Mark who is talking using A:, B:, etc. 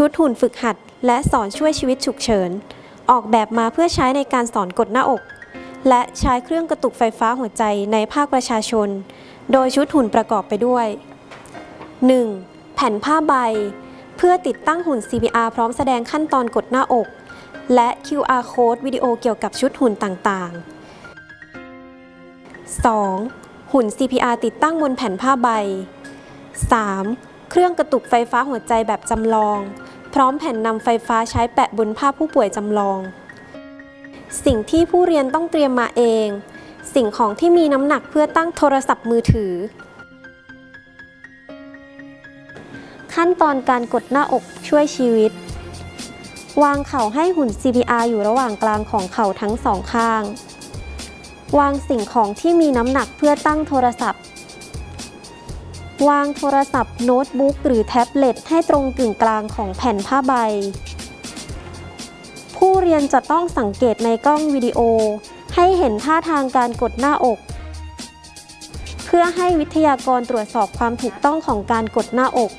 A: ชุดหุ่นฝึกหัด และสอนช่วยชีวิตฉุกเฉิน ออกแบบมาเพื่อใช้ในการสอนกดหน้าอก และใช้เครื่องกระตุกไฟฟ้าหัวใจในภาคประชาชน โดยชุดหุ่นประกอบไปด้วย 1. แผ่นผ้าใบ เพื่อติดตั้งหุ่น CPR พร้อมแสดงขั้นตอนกดหน้าอก และ QR code วิดีโอเกี่ยวกับชุดหุ่นต่างๆ 2. หุ่น CPR ติดตั้งบนแผ่นผ้าใบ 3. เครื่องกระตุกไฟฟ้าหัวใจแบบจำลอง พร้อมแผ่นนำไฟฟ้าใช้แปะบนผ้าผู้ป่วยจำลอง สิ่งที่ผู้เรียนต้องเตรียมมาเอง สิ่งของที่มีน้ำหนักเพื่อตั้งโทรศัพท์มือถือ ขั้นตอนการกดหน้าอกช่วยชีวิต วางเข่าให้หุ่น CPR อยู่ระหว่างกลางของเข่าทั้งสองข้าง วางสิ่งของที่มีน้ำหนักเพื่อตั้งโทรศัพท์ วางโทรศัพท์โน้ตบุ๊กหรือแท็บเล็ตให้ตรงกึ่งกลางของแผ่นผ้าใบ ผู้เรียนจะต้องสังเกตในกล้องวิดีโอ ให้เห็นท่าทางการกดหน้าอก เพื่อให้วิทยากรตรวจสอบความถูกต้องของการกดหน้าอก